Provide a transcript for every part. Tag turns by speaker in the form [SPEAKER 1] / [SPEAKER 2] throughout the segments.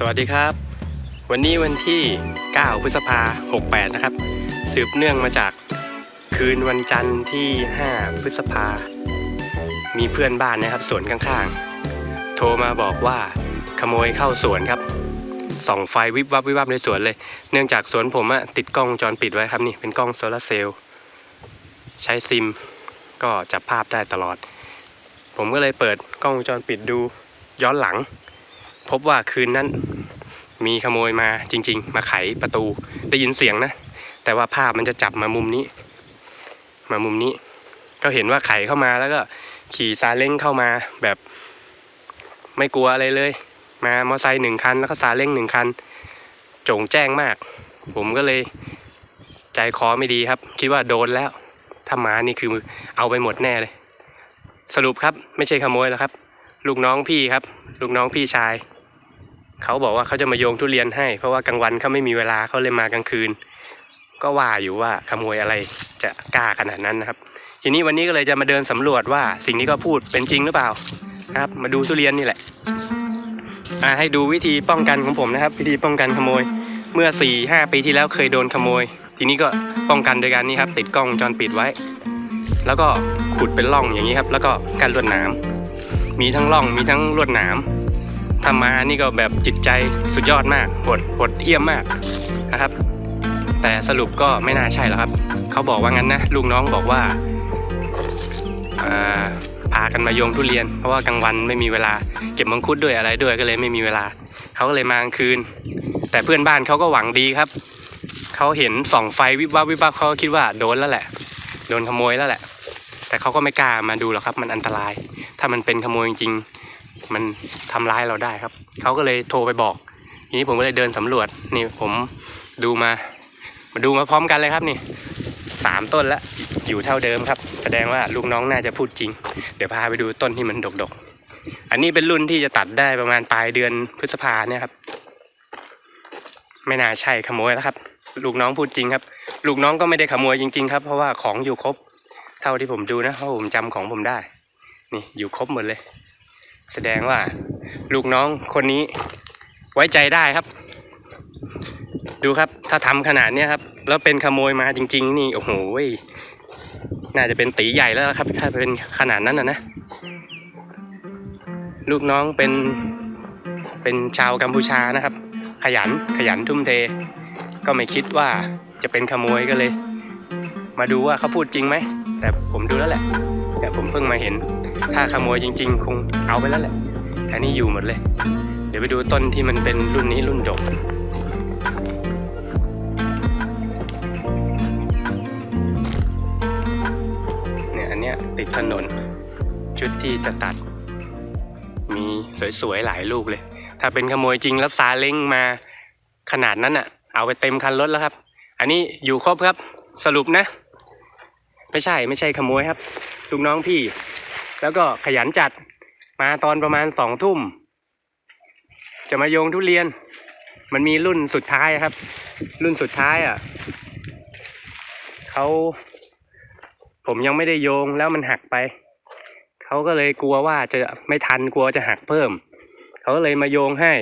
[SPEAKER 1] สวัสดีครับ วันนี้วันที่ 9 พฤษภา68 นะครับ สืบเนื่องมาจากคืนวันจันทร์ที่ 5 พฤษภา มีเพื่อนบ้านนะครับสวนข้างๆ โทรมาบอกว่าขโมยเข้าสวนครับส่องไฟวิบวับวิบวับในสวนเลย เนื่องจากสวนผมอะติดกล้องจรปิดไว้ครับนี่เป็นกล้องโซลาร์เซลล์ใช้ซิม ก็จับภาพได้ตลอด ผมก็เลยเปิดกล้องวงจรปิดดูย้อนหลัง พบว่าคืนนั้นมีขโมยมาจริง ๆ มาไขประตูได้ยินเสียงนะ แต่ว่าภาพมันจะจับมามุมนี้ มามุมนี้ ก็เห็นว่าไขเข้ามาแล้วก็ขี่ซาเล้งเข้ามาแบบไม่กลัวอะไรเลย มามอเตอร์ไซค์หนึ่งคันแล้วก็ซาเล้งหนึ่งคัน โจงแจ้งมาก ผมก็เลยใจคอไม่ดีครับ คิดว่าโดนแล้ว ถ้าหมานี่คือเอาไปหมดแน่เลย สรุปครับไม่ใช่ขโมยแล้วครับ ลูกน้องพี่ครับ ลูกน้องพี่ชาย เขาบอกว่าเขาจะมาโยงทุเรียนให้ เพราะว่ากลางวันเขาไม่มีเวลาเขาเลยมากลางคืน ก็ว่าอยู่ว่าขโมยอะไรจะกล้าขนาดนั้นนะครับ ทีนี้วันนี้ก็เลยจะมาเดินสำรวจว่าสิ่งที่เขาพูดเป็นจริงหรือเปล่านะครับ มาดูทุเรียนนี่แหละอ่าให้ดูวิธีป้องกันของผมนะครับ วิธีป้องกันขโมยเมื่อ4ี่ห้าปีที่แล้วเคยโดนขโมย ทีนี้ก็ป้องกันโดยการนี้ครับ ติดกล้องวงจรปิดไว้ แล้วก็ขุดเป็นร่องอย่างนี้ครับ แล้วก็กันลวดหนามมีทั้งร่องมีทั้งลวดหนาม ทำมานี่ก็แบบจิตใจสุดยอดมากโหดโหดเยี่ยมมากนะครับ แต่สรุปก็ไม่น่าใช่หรอกครับ เขาบอกว่างั้นนะลูกน้องบอกว่าพากันมาโยงทุเรียน เพราะว่ากลางวันไม่มีเวลาเก็บมังคุดด้วยอะไรด้วยก็เลยไม่มีเวลา เขาก็เลยมากลางคืน แต่เพื่อนบ้านเขาก็หวังดีครับ เขาเห็นส่องไฟวิบวับวิบวับเขาคิดว่าโดนแล้วแหละ โดนขโมยแล้วแหละ แต่เขาก็ไม่กล้ามาดูหรอกครับ มันอันตราย ถ้ามันเป็นขโมยจริง มันทำร้ายเราได้ครับ เขาก็เลยโทรไปบอก ทีนี้ผมก็เลยเดินสำรวจนี่ผมดูมา มาดูมาพร้อมกันเลยครับนี่สามต้นล้วอยู่เท่าเดิมครับ แสดงว่าลูกน้องน่าจะพูดจริง เดี๋ยวพาไปดูต้นที่มันดกๆ อันนี้เป็นรุ่นที่จะตัดได้ประมาณปลายเดือนพฤษภาเนี่ยครับ ไม่น่าใช่ขโมยแล้วครับ ลูกน้องพูดจริงครับ ลูกน้องก็ไม่ได้ขโมยจริง ๆ ครับเพราะว่าของอยู่ครบ เท่าที่ผมดูนะเพราะผมจำของผมได้ นี่อยู่ครบหมดเลย แสดงว่าลูกน้องคนนี้ไว้ใจได้ครับ ดูครับถ้าทำขนาดนี้ครับ แล้วเป็นขโมยมาจริง ๆ นี่โอ้โหว้ยน่าจะเป็นตีใหญ่แล้วครับ ถ้าเป็นขนาดนั้นนะนะ ลูกน้องเป็นเป็นชาวกัมพูชานะครับ ขยันขยันทุ่มเท ก็ไม่คิดว่าจะเป็นขโมยก็เลย มาดูว่าเขาพูดจริงไหมแต่ผมดูแล้วแหละ แต่ผมเพิ่งมาเห็น ถ้าขโมยจริง ๆ คงเอาไปแล้วแหละอันนี้อยู่หมดเลย เดี๋ยวไปดูต้นที่มันเป็นรุ่นนี้รุ่นดกเนี่ยอันเนี้ยติดถนน ชุดที่จะตัด มีสวยๆหลายลูกเลย ถ้าเป็นขโมยจริงแล้วซาเล้งมาขนาดนั้นอะ เอาไปเต็มคันรถแล้วครับ อันนี้อยู่ครบครับสรุปนะ ไม่ใช่ไม่ใช่ขโมยครับลูกน้องพี่ แล้วก็ขยันจัดมาตอนประมาณสองทุ่ม จะมาโยงทุเรียน มันมีรุ่นสุดท้ายครับ รุ่นสุดท้ายอะเขาผมยังไม่ได้โยงแล้วมันหักไป เขาก็เลยกลัวว่าจะไม่ทันกลัวจะหักเพิ่ม เขาก็เลยมาโยงให้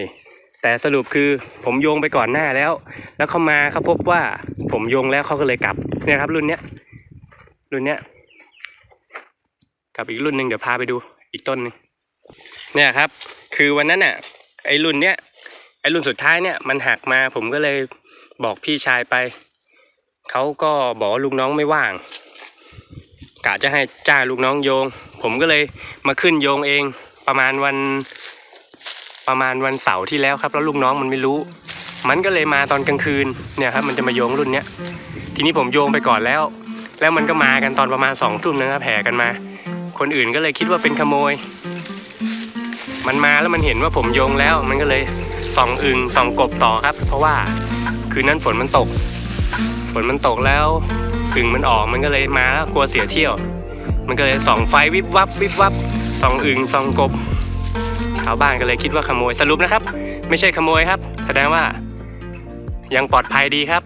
[SPEAKER 1] แต่สรุปคือผมโยงไปก่อนหน้าแล้ว แล้วเขามาเขาพบว่าผมโยงแล้วเขาก็เลยกลับเนี่ยครับ รุ่นเนี้ยรุ่นเนี้ย กับอีกรุ่นหนึ่งเดี๋ยวพาไปดูอีกต้นหนึงเนี่ยครับ คือวันนั้นน่ะ ไอ้รุ่นเนี้ยไอ้รุ่นสุดท้ายเนี่ยมันหักมาผมก็เลยบอกพี่ชายไปเขาก็บอกว่าลูกน้องไม่ว่างกะจะให้จ้างลูกน้องโยง ผมก็เลยมาขึ้นโยงเอง ประมาณวันประมาณวันเสาร์ที่แล้วครับ แล้วลูกน้องมันไม่รู้ มันก็เลยมาตอนกลางคืนเนี่ยครับมันจะมาโยงรุ่นเนี้ยทีนี้ผมโยงไปก่อนแล้ว แล้วมันก็มากันตอนประมาณสองทุ่มนะครับแผ่กันมา คนอื่นก็เลยคิดว่าเป็นขโมย มันมาแล้วมันเห็นว่าผมโยงแล้ว มันก็เลยส่องอึงส่องกบต่อครับ เพราะว่าคืนนั้นฝนมันตก ฝนมันตกแล้วอึงมันออกมันก็เลยมาแล้วกลัวเสียเที่ยว มันก็เลยส่องไฟวิบวับวิบวับส่องอึงส่องกบชาวบ้านก็เลยคิดว่าขโมยสรุปนะครับ ไม่ใช่ขโมยครับ แสดงว่ายังปลอดภัยดีครับ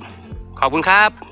[SPEAKER 1] ขอบคุณครับ